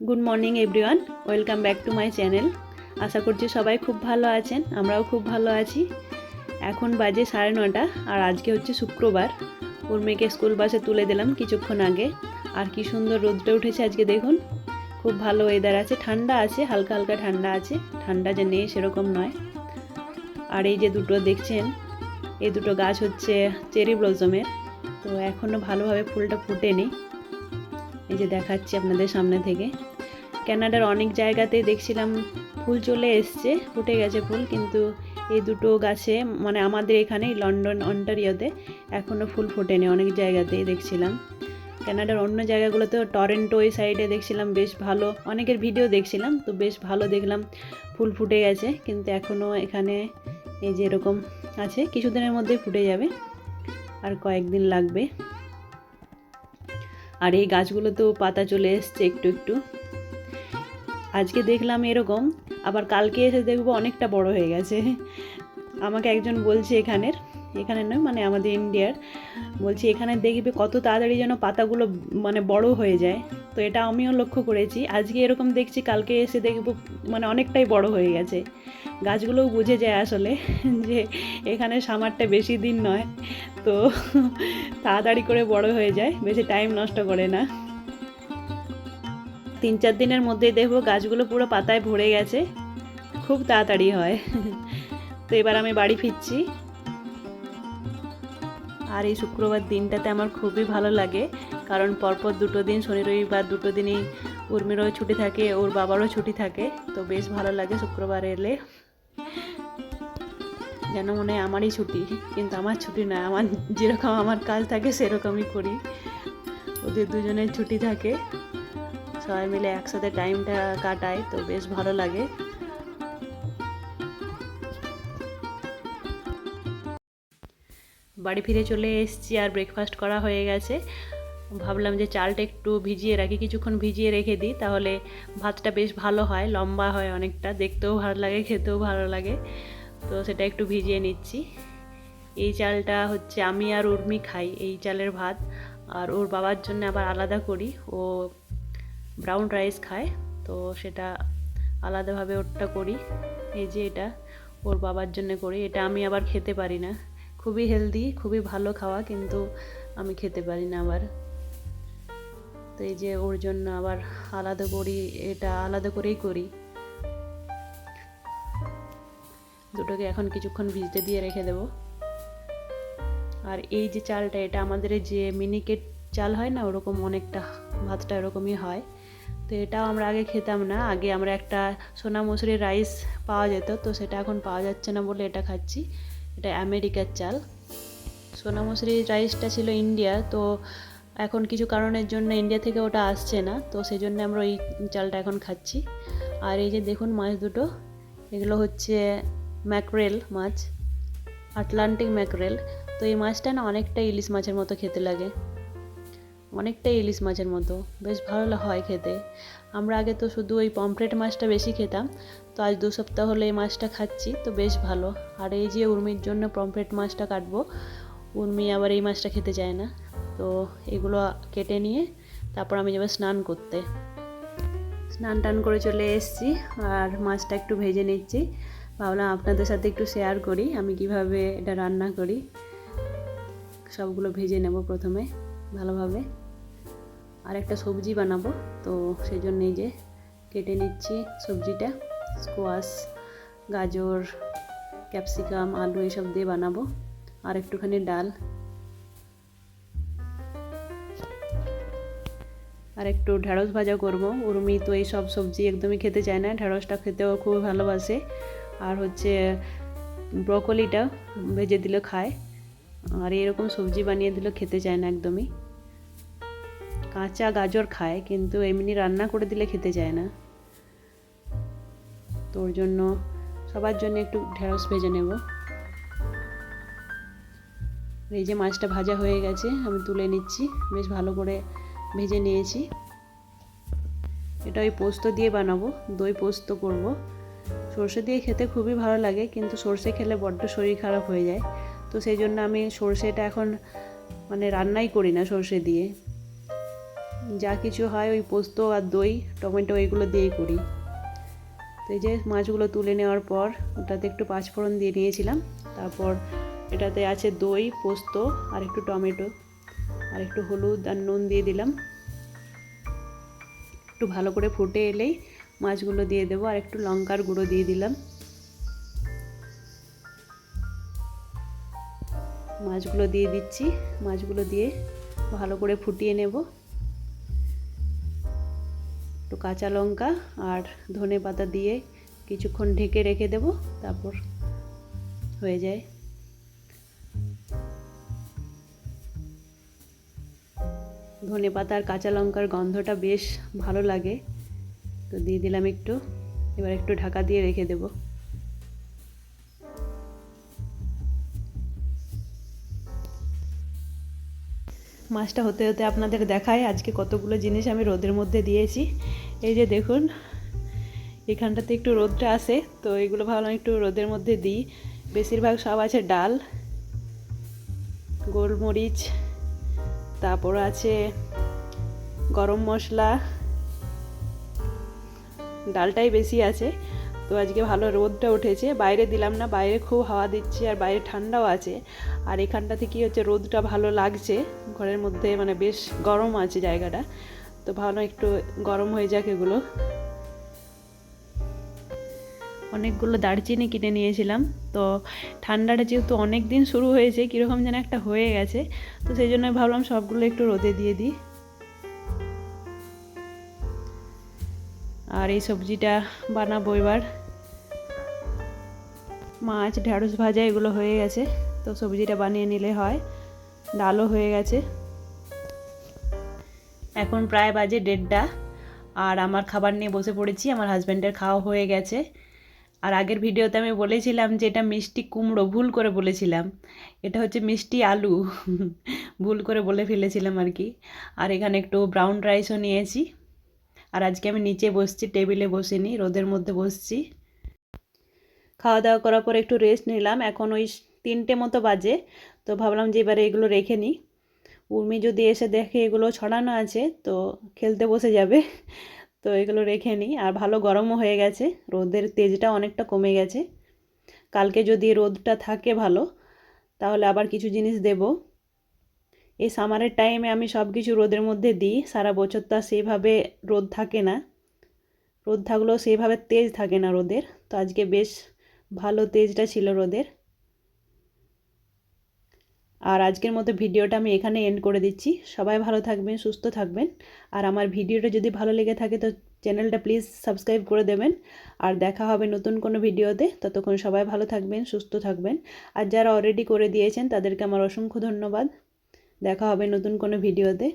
Good morning everyone welcome back to my channel আশা করছি সবাই খুব ভালো আছেন, আমরাও খুব ভালো আছি। এখন বাজে সাড়ে নটা, আর আজকে হচ্ছে শুক্রবার। ওর মেয়েকে স্কুল বাসে তুলে দিলাম কিছুক্ষণ আগে। আর কি সুন্দর রোদটা উঠেছে আজকে, দেখুন। খুব ভালো ওয়েদার আছে, ঠান্ডা আছে, হালকা হালকা ঠান্ডা আছে। ঠান্ডা যে নেই সেরকম নয়। আর এই যে দুটো দেখছেন, এই দুটো গাছ হচ্ছে চেরি ব্লজমের তো এখনও ভালোভাবে ফুলটা ফুটেনি। এই যে দেখাচ্ছি আপনাদের সামনে থেকে। ক্যানাডার অনেক জায়গাতেই দেখছিলাম ফুল চলে এসছে, ফুটে গেছে ফুল, কিন্তু এই দুটো গাছে মানে আমাদের এখানে, লন্ডন, অন্টারিওতে এখনও ফুল ফোটেনি অনেক জায়গাতেই দেখছিলাম। ক্যানাডার অন্য জায়গাগুলোতে টরেন্টো ওই সাইডে দেখছিলাম বেশ ভালো, অনেকের ভিডিও দেখছিলাম, তো বেশ ভালো দেখলাম ফুল ফুটে গেছে, কিন্তু এখনও এখানে এই যে এরকম আছে, কিছুদিনের মধ্যেই ফুটে যাবে, আর কয়েকদিন লাগবে। আর এই গাছগুলোতেও পাতা চলে এসছে একটু একটু। আজকে দেখলাম এরকম, আবার কালকে এসে দেখব অনেকটা বড় হয়ে গেছে। আমাকে একজন বলছে এখানের এখানে নয় মানে আমাদের ইন্ডিয়ার, বলছি এখানে দেখবে কত তাড়াতাড়ি যেন পাতাগুলো মানে বড় হয়ে যায়। তো এটা আমিও লক্ষ্য করেছি। আজকে এরকম দেখছি, কালকে এসে দেখব মানে অনেকটাই বড় হয়ে গেছে। গাছগুলোও বুঝে যায় আসলে যে এখানে সামারটা বেশি দিন নয়, তো তাড়াতাড়ি করে বড় হয়ে যায়, বেশি টাইম নষ্ট করে না। তিন চার দিনের মধ্যেই দেখব গাছগুলো পুরো পাতায় ভরে গেছে। খুব তাড়াতাড়ি হয়। তো এবার আমি বাড়ি ফিরছি। আর এই শুক্রবার দিনটাতে আমার খুবই ভালো লাগে, কারণ পরপর দুটো দিন শনি, রবিবার দুটো দিনই উর্মিরও ছুটি থাকে, ওর বাবারও ছুটি থাকে। তো বেশ ভালো লাগে শুক্রবার এলে। যেন মনে হয় আমারই ছুটি, কিন্তু আমার ছুটি না, আমার যেরকম আমার কাজ থাকে সেরকমই করি। ওদের দুজনের ছুটি থাকে। সবাই মিলে একসাথে টাইমটা কাটায় তো বেশ ভালো লাগে। বাড়ি ফিরে চলে এসেছি, আর ব্রেকফাস্ট করা হয়ে গেছে। ভাবলাম যে চালটা একটু ভিজিয়ে রাখি, কিছুক্ষণ ভিজিয়ে রেখে দিই, তাহলে ভাতটা বেশ ভালো হয়, লম্বা হয় অনেকটা, দেখতেও ভালো লাগে, খেতেও ভালো লাগে। তো সেটা একটু ভিজিয়ে নিচ্ছি। এই চালটা হচ্ছে আমি আর উর্মি খাই, এই চালের ভাত। আর ওর বাবার জন্য আবার আলাদা করি, ও ব্রাউন রাইস খায়, তো সেটা আলাদাভাবে ওরটা করি। এই যে এটা ওর বাবার জন্য করি। এটা আমি আবার খেতে পারি না। খুবই হেলদি খুবই ভালো খাওয়া, কিন্তু আমি খেতে পারি না আবার। তো এই যে ওর জন্য আবার আলাদা করি, এটা আলাদা করেই করি। দুটোকে এখন কিছুক্ষণ ভিজতে দিয়ে রেখে দেব। আর এই যে চালটা, এটা আমাদের যে মিনিকেট চাল হয় না, ওরকম অনেকটা ভাতটা এরকমই হয়। তো এটাও আমরা আগে খেতাম না। আগে আমরা একটা সোনা মসুরির রাইস পাওয়া যেত, তো সেটা এখন পাওয়া যাচ্ছে না বলে এটা খাচ্ছি। এটা আমেরিকার চাল। সোনা মসুরির রাইসটা ছিল ইন্ডিয়া তো এখন কিছু কারণের জন্য ইন্ডিয়া থেকে ওটা আসছে না, তো সেই জন্য আমরা ওই চালটা এখন খাচ্ছি। আর এই যে দেখুন মাছ দুটো, এগুলো হচ্ছে ম্যাকরেল মাছ আটলান্টিক ম্যাকরেল তো এই মাছটা না অনেকটা ইলিশ মাছের মতো খেতে লাগে। অনেকটাই ইলিশ মাছের মতো। বেশ ভালো হয় খেতে। আমরা আগে তো শুধু ওই পমফ্রেট মাছটা বেশি খেতাম, তো আজ দু সপ্তাহ হলে এই মাছটা খাচ্ছি, তো বেশ ভালো। আর এই যে উর্মির জন্য পমফ্রেট মাছটা কাটবো, উর্মি আবার এই মাছটা খেতে চায় না। তো এগুলো কেটে নিয়ে তারপর আমি যাব স্নান করতে। স্নান টান করে চলে এসেছি, আর মাছটা একটু ভেজে নিচ্ছি। ভাবলাম আপনাদের সাথে একটু শেয়ার করি, আমি কীভাবে এটা রান্না করি। সবগুলো ভেজে নেব প্রথমে। ভালোভাবে। আর একটা সবজি বানাবো, তো সেই জন্য এই যে কেটে নিচ্ছি সবজিটা। স্কোয়াশ, গাজর, ক্যাপসিকাম, আলু এসব দিয়ে বানাবো। আর একটুখানি ডাল। আর একটু ঢ্যাঁড়স ভাজা করব। উর্মি তো এই সব সবজি একদমই খেতে চায় না ঢ্যাঁড়সটা খেতেও খুব ভালোবাসে। আর হচ্ছে ব্রকলিটা ভেজে দিলে খায়। আর এরকম সবজি বানিয়ে দিলে খেতে চায় না একদমই। কাঁচা গাজর খায়, কিন্তু এমনি রান্না করে দিলে খেতে চায় না। তোর জন্য, সবার জন্য একটু ঢেঁড়স ভেজে নেব। এই যে মাছটা ভাজা হয়ে গেছে, আমি তুলে নিচ্ছি। বেশ ভালো করে ভেজে নিয়েছি। এটা ওই পোস্ত দিয়ে বানাবো, দই পোস্ত করব। সর্ষে দিয়ে খেতে খুবই ভালো লাগে, কিন্তু সর্ষে খেলে বড্ড শরীর খারাপ হয়ে যায়। তো সেই জন্য আমি সর্ষেটা এখন মানে রান্নাই করি না সর্ষে দিয়ে। যা কিছু হয় ওই পোস্ত আর দই, টমেটো এগুলো দিয়েই করি। তো এই যে মাছগুলো তুলে নেওয়ার পর ওটাতে একটু পাঁচফোড়ন দিয়ে নিয়েছিলাম। তারপর এটাতে আছে দই, পোস্ত আর একটু টমেটো। আর একটু হলুদ আর নুন দিয়ে দিলাম। একটু ভালো করে ফুটে এলেই মাছগুলো দিয়ে দেবো। আর একটু লঙ্কার গুঁড়ো দিয়ে দিলাম। মাছগুলো দিয়ে দিচ্ছি। মাছগুলো দিয়ে ভালো করে ফুটিয়ে নেব। একটু কাঁচা লঙ্কা আর ধনে পাতা দিয়ে কিছুক্ষণ ঢেকে রেখে দেব, তারপর হয়ে যায়। ধনে পাতা আর কাঁচা লঙ্কার গন্ধটা বেশ ভালো লাগে। তো দিয়ে দিলাম একটু। এবার একটু ঢাকা দিয়ে রেখে দেবো। মাছটা হতে হতে আপনাদের দেখায় আজকে কতগুলো জিনিস আমি রোদের মধ্যে দিয়েছি। এই যে দেখুন, এখানটাতে একটু রোদটা আসে তো এগুলো ভাবলাম একটু রোদের মধ্যে দিই। বেশিরভাগ সব আছে ডাল, গোলমরিচ, তারপর আছে গরম মশলা। ডালটাই বেশি আছে। তো আজকে ভালো রোদটা উঠেছে। বাইরে দিলাম না, বাইরে খুব হাওয়া দিচ্ছে আর বাইরে ঠান্ডাও আছে। আর এখানটাতে কি হচ্ছে, রোদটা ভালো লাগছে। ঘরের মধ্যে মানে বেশ গরম আছে জায়গাটা। তো ভালো একটু গরম হয়ে যাক এগুলো। অনেকগুলো দারচিনি কিনে নিয়েছিলাম। তো ঠান্ডাটা যেহেতু অনেক দিন শুরু হয়েছে, কীরকম যেন একটা হয়ে গেছে। তো সেই জন্য ভাবলাম সবগুলো একটু রোদে দিয়ে দিই। আর এই সবজিটা বানাবো এবার। মাছ ঢ্যাঁড়স ভাজা এগুলো হয়ে গেছে। তো সবজিটা বানিয়ে নিলে হয়। ডালও হয়ে গেছে। এখন প্রায় বাজে দেড়টা। আর আমার খাবার নিয়ে বসে পড়েছি। আমার হাজব্যান্ডের খাওয়া হয়ে গেছে। আর আগের ভিডিওতে আমি বলেছিলাম যে এটা মিষ্টি কুমড়ো, ভুল করে বলেছিলাম। এটা হচ্ছে মিষ্টি আলু। ভুল করে বলে ফেলেছিলাম আর কি। আর এখানে একটু ব্রাউন রাইসও নিয়েছি। আর আজকে আমি নিচে বসছি, টেবিলে বসিনি, রোদের মধ্যে বসছি। খাওয়া দাওয়া করার পর একটু রেস্ট নিলাম। এখন ওই তিনটে মতো বাজে। তো ভাবলাম যে এবারে এগুলো রেখে নিই। উর্মি যদি এসে দেখে এগুলো ছড়ানো আছে, তো খেলতে বসে যাবে। তো এগুলো রেখে নিই। আর ভালো গরমও হয়ে গেছে। রোদের তেজটা অনেকটা কমে গেছে। কালকে যদি রোদটা থাকে ভালো, তাহলে আবার কিছু জিনিস দেব। এই সামারের টাইমে আমি সব কিছু রোদের মধ্যে দিই। সারা বছর তো সেইভাবে রোদ থাকে না। রোদ থাকলেও সেইভাবে তেজ থাকে না রোদের। তো আজকে বেশ ভালো তেজটা ছিল রোদের। আর আজকের মতো ভিডিওটা আমি এখানে এন্ড করে দিচ্ছি। সবাই ভালো থাকবেন, সুস্থ থাকবেন। আর আমার ভিডিওটা যদি ভালো লেগে থাকে তো চ্যানেলটা প্লিজ সাবস্ক্রাইব করে দেবেন। আর দেখা হবে নতুন কোনো ভিডিওতে। ততক্ষণ সবাই ভালো থাকবেন, সুস্থ থাকবেন। আর যারা অলরেডি করে দিয়েছেন তাদেরকে আমার অসংখ্য ধন্যবাদ। দেখা হবে নতুন কোনো ভিডিওতে।